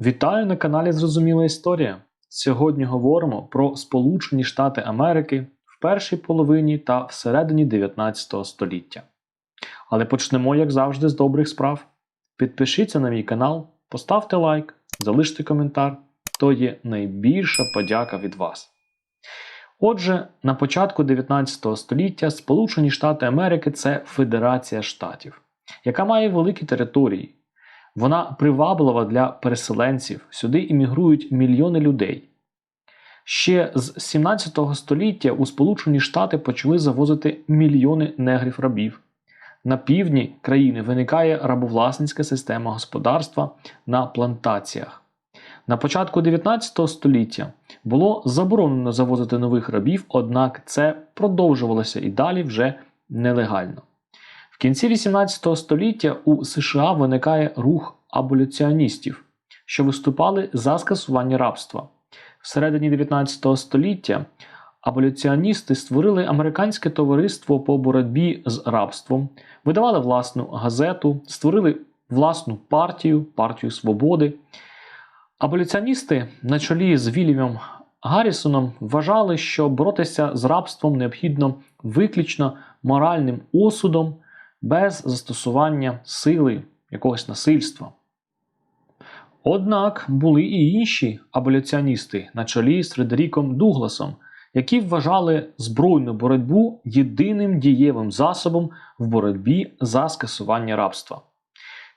Вітаю на каналі Зрозуміла Історія. Сьогодні говоримо про Сполучені Штати Америки в першій половині та всередині 19 століття. Але почнемо, як завжди, з добрих справ. Підпишіться на мій канал, поставте лайк, залиште коментар. То є найбільша подяка від вас. Отже, на початку 19 століття Сполучені Штати Америки це Федерація Штатів, яка має великі території. Вона приваблива для переселенців, сюди іммігрують мільйони людей. Ще з 17 століття у Сполучені Штати почали завозити мільйони негрів рабів. На півдні країни виникає рабовласницька система господарства на плантаціях. На початку 19 століття було заборонено завозити нових рабів, однак це продовжувалося і далі вже нелегально. Кінці 18 століття у США виникає рух аболюціоністів, що виступали за скасування рабства. Всередині 19 століття аболюціоністи створили американське товариство по боротьбі з рабством, видавали власну газету, створили власну партію, партію свободи. Аболюціоністи на чолі з Вільямом Гаррісоном вважали, що боротися з рабством необхідно виключно моральним осудом без застосування сили якогось насильства. Однак були і інші аболюціоністи на чолі з Фредеріком Дугласом, які вважали збройну боротьбу єдиним дієвим засобом в боротьбі за скасування рабства.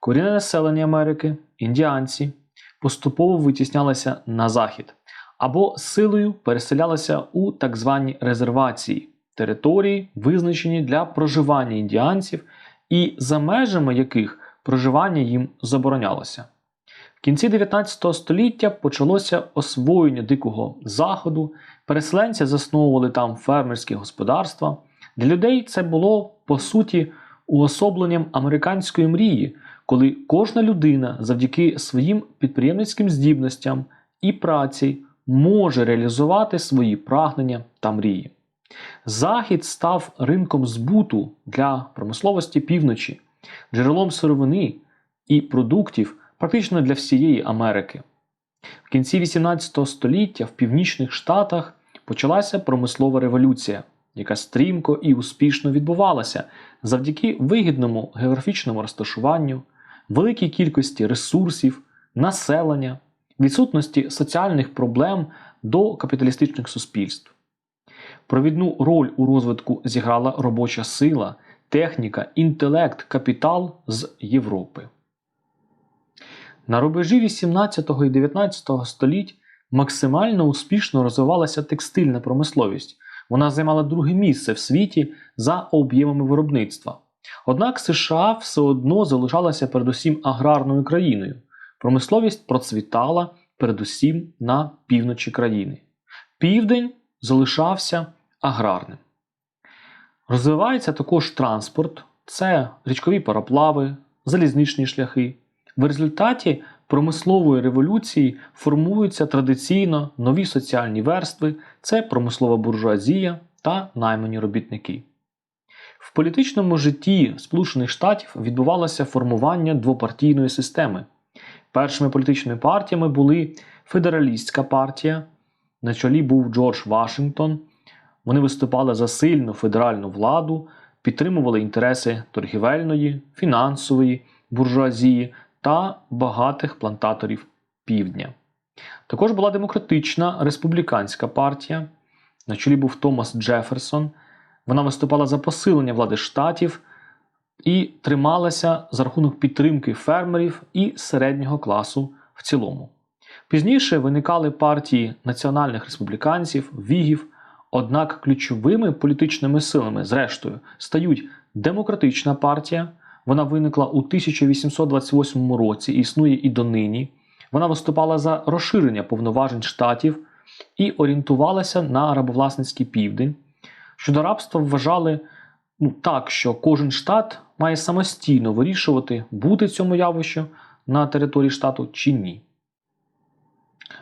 Корінне населення Америки, індіанці, поступово витіснялися на захід або силою переселялися у так звані резервації території, визначені для проживання індіанців, і за межами яких проживання їм заборонялося. В кінці 19 століття почалося освоєння Дикого Заходу, переселенці засновували там фермерські господарства. Для людей це було по суті уособленням американської мрії, коли кожна людина завдяки своїм підприємницьким здібностям і праці може реалізувати свої прагнення та мрії. Захід став ринком збуту для промисловості півночі, джерелом сировини і продуктів практично для всієї Америки. В кінці 18 століття в північних штатах почалася промислова революція, яка стрімко і успішно відбувалася завдяки вигідному географічному розташуванню, великій кількості ресурсів, населення, відсутності соціальних проблем до капіталістичних суспільств. Провідну роль у розвитку зіграла робоча сила, техніка, інтелект, капітал з Європи. На рубежі 18 і 19 століть максимально успішно розвивалася текстильна промисловість. Вона займала друге місце в світі за об'ємами виробництва. Однак США все одно залишалася передусім аграрною країною. Промисловість процвітала передусім на півночі країни. Південь залишався аграрним. Розвивається також транспорт, це річкові пароплави, залізничні шляхи. В результаті промислової революції формуються традиційно нові соціальні верстви, це промислова буржуазія та наймані робітники. В політичному житті Сполучених Штатів відбувалося формування двопартійної системи. Першими політичними партіями були Федералістська партія, на чолі був Джордж Вашингтон. Вони виступали за сильну федеральну владу, підтримували інтереси торгівельної, фінансової буржуазії та багатих плантаторів півдня. Також була демократична республіканська партія. На чолі був Томас Джеферсон. Вона виступала за посилення влади штатів і трималася за рахунок підтримки фермерів і середнього класу в цілому. Пізніше виникали партії національних республіканців, вігів, однак ключовими політичними силами, зрештою, стають демократична партія. Вона виникла у 1828 році і існує і донині. Вона виступала за розширення повноважень штатів і орієнтувалася на рабовласницький південь. Щодо рабства вважали ну, так, що кожен штат має самостійно вирішувати, бути цьому явищу на території штату чи ні.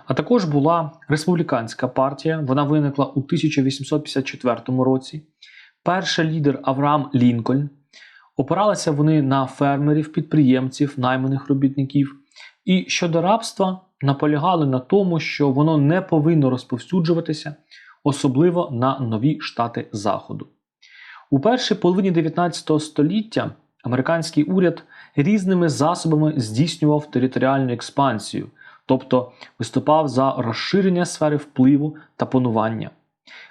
А також була республіканська партія, вона виникла у 1854 році. Перший лідер Авраам Лінкольн. Опиралися вони на фермерів, підприємців, найманих робітників. І щодо рабства наполягали на тому, що воно не повинно розповсюджуватися, особливо на нові штати Заходу. У першій половині 19 століття американський уряд різними засобами здійснював територіальну експансію, тобто виступав за розширення сфери впливу та панування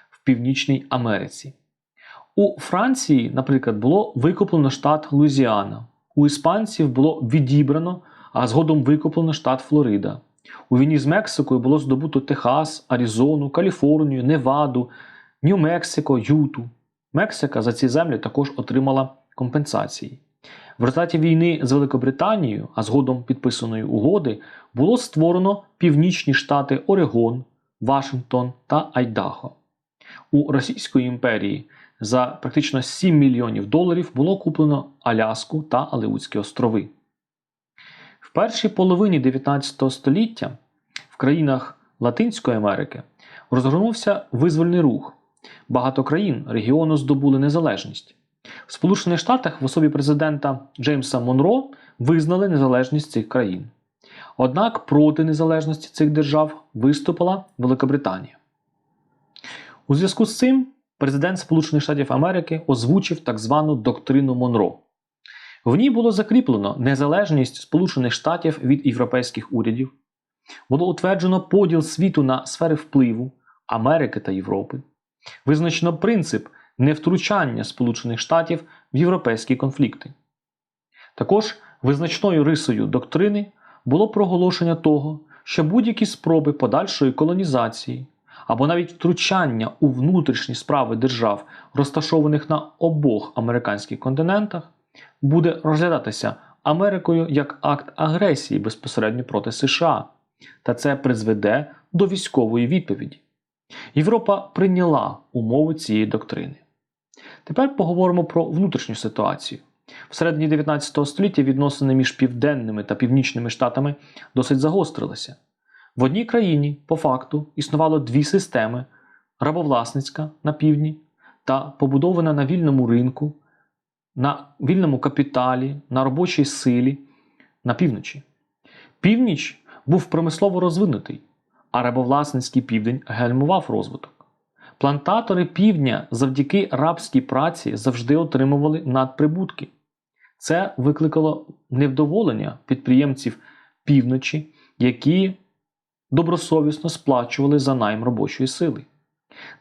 в Північній Америці. У Франції, наприклад, було викуплено штат Луїзіана, у іспанців було відібрано, а згодом викуплено штат Флорида. У війні з Мексикою було здобуто Техас, Аризону, Каліфорнію, Неваду, Нью-Мексико, Юту. Мексика за ці землі також отримала компенсації. В результаті війни з Великобританією, а згодом підписаної угоди, було створено північні штати Орегон, Вашингтон та Айдахо. У Російської імперії за практично 7 мільйонів доларів було куплено Аляску та Алеутські острови. В першій половині 19 століття в країнах Латинської Америки розгорнувся визвольний рух. Багато країн регіону здобули незалежність. В Сполучених Штатах в особі президента Джеймса Монро визнали незалежність цих країн. Однак проти незалежності цих держав виступила Великобританія. У зв'язку з цим президент Сполучених Штатів Америки озвучив так звану доктрину Монро. В ній було закріплено незалежність Сполучених Штатів від європейських урядів, було утверджено поділ світу на сфери впливу Америки та Європи, визначено принцип невтручання Сполучених Штатів в європейські конфлікти. Також визначною рисою доктрини було проголошення того, що будь-які спроби подальшої колонізації або навіть втручання у внутрішні справи держав, розташованих на обох американських континентах, буде розглядатися Америкою як акт агресії безпосередньо проти США, та це призведе до військової відповіді. Європа прийняла умови цієї доктрини. Тепер поговоримо про внутрішню ситуацію. В середині 19 століття відносини між південними та північними штатами досить загострилися. В одній країні, по факту, існувало дві системи: рабовласницька на півдні та побудована на вільному ринку, на вільному капіталі, на робочій силі на півночі. Північ був промислово розвинутий, а рабовласницький південь гальмував розвиток. Плантатори півдня завдяки рабській праці завжди отримували надприбутки. Це викликало невдоволення підприємців півночі, які добросовісно сплачували за найм робочої сили.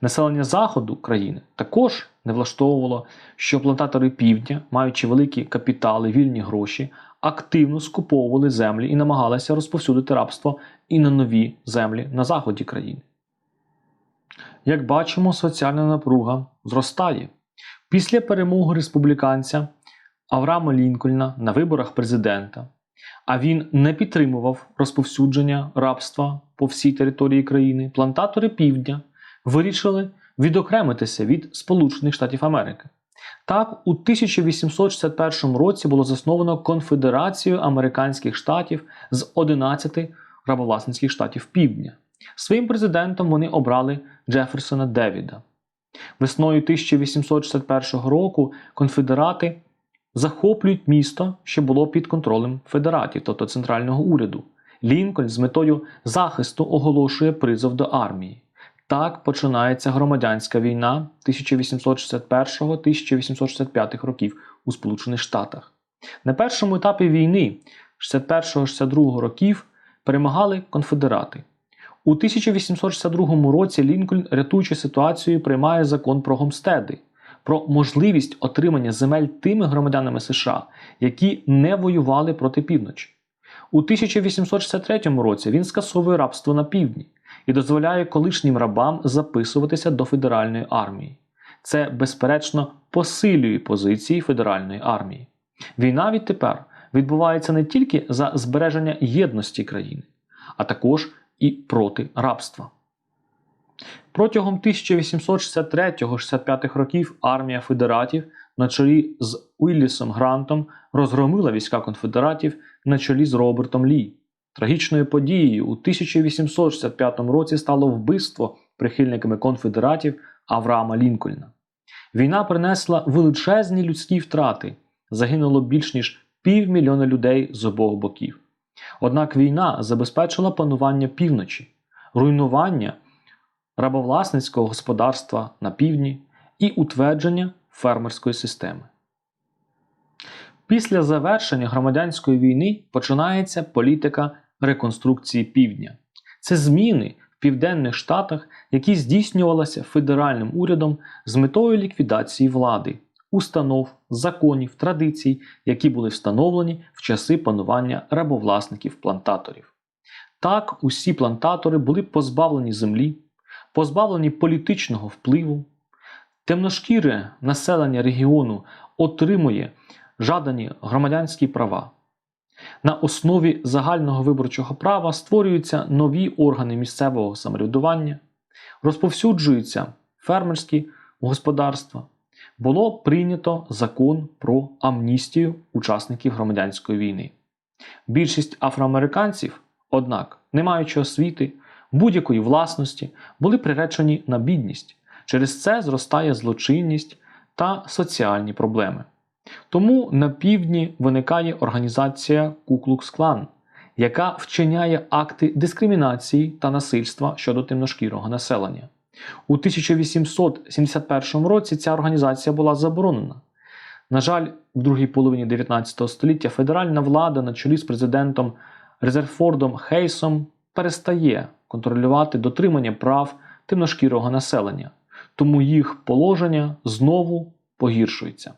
Населення заходу країни також не влаштовувало, що плантатори півдня, маючи великі капітали, вільні гроші, активно скуповували землі і намагалися розповсюдити рабство і на нові землі на заході країни. Як бачимо, соціальна напруга зростає. Після перемоги республіканця Авраама Лінкольна на виборах президента, а він не підтримував розповсюдження рабства по всій території країни, плантатори півдня вирішили відокремитися від Сполучених Штатів Америки. Так, у 1861 році було засновано Конфедерацію американських штатів з 11 рабовласницьких штатів Півдня. Своїм президентом вони обрали Джеферсона Девіда. Весною 1861 року конфедерати захоплюють місто, що було під контролем федератів, тобто центрального уряду. Лінкольн з метою захисту оголошує призов до армії. Так починається громадянська війна 1861-1865 років у Сполучених Штатах. На першому етапі війни 61-62 років перемагали конфедерати. У 1862 році Лінкольн, рятуючи ситуацію, приймає закон про гомстеди, про можливість отримання земель тими громадянами США, які не воювали проти півночі. У 1863 році він скасовує рабство на півдні і дозволяє колишнім рабам записуватися до федеральної армії. Це, безперечно, посилює позиції федеральної армії. Війна відтепер відбувається не тільки за збереження єдності країни, а також і проти рабства. Протягом 1863-65 років армія федератів на чолі з Уіллісом Грантом розгромила війська конфедератів на чолі з Робертом Лі. Трагічною подією у 1865 році стало вбивство прихильниками конфедератів Авраама Лінкольна. Війна принесла величезні людські втрати, загинуло більш ніж півмільйона людей з обох боків. Однак війна забезпечила панування півночі, руйнування рабовласницького господарства на півдні і утвердження фермерської системи. Після завершення громадянської війни починається політика реконструкції півдня. Це зміни в південних штатах, які здійснювалися федеральним урядом з метою ліквідації влади, установ, законів, традицій, які були встановлені в часи панування рабовласників-плантаторів. Так, усі плантатори були позбавлені землі, позбавлені політичного впливу. Темношкіре населення регіону отримує жадані громадянські права. На основі загального виборчого права створюються нові органи місцевого самоврядування, розповсюджуються фермерські господарства. Було прийнято закон про амністію учасників громадянської війни. Більшість афроамериканців, однак, не маючи освіти, будь-якої власності, були приречені на бідність. Через це зростає злочинність та соціальні проблеми. Тому на півдні виникає організація Куклукс-клан, яка вчиняє акти дискримінації та насильства щодо темношкірого населення. У 1871 році ця організація була заборонена. На жаль, в другій половині 19 століття федеральна влада на чолі з президентом Резерфордом Хейсом перестає контролювати дотримання прав темношкірого населення, тому їх положення знову погіршується.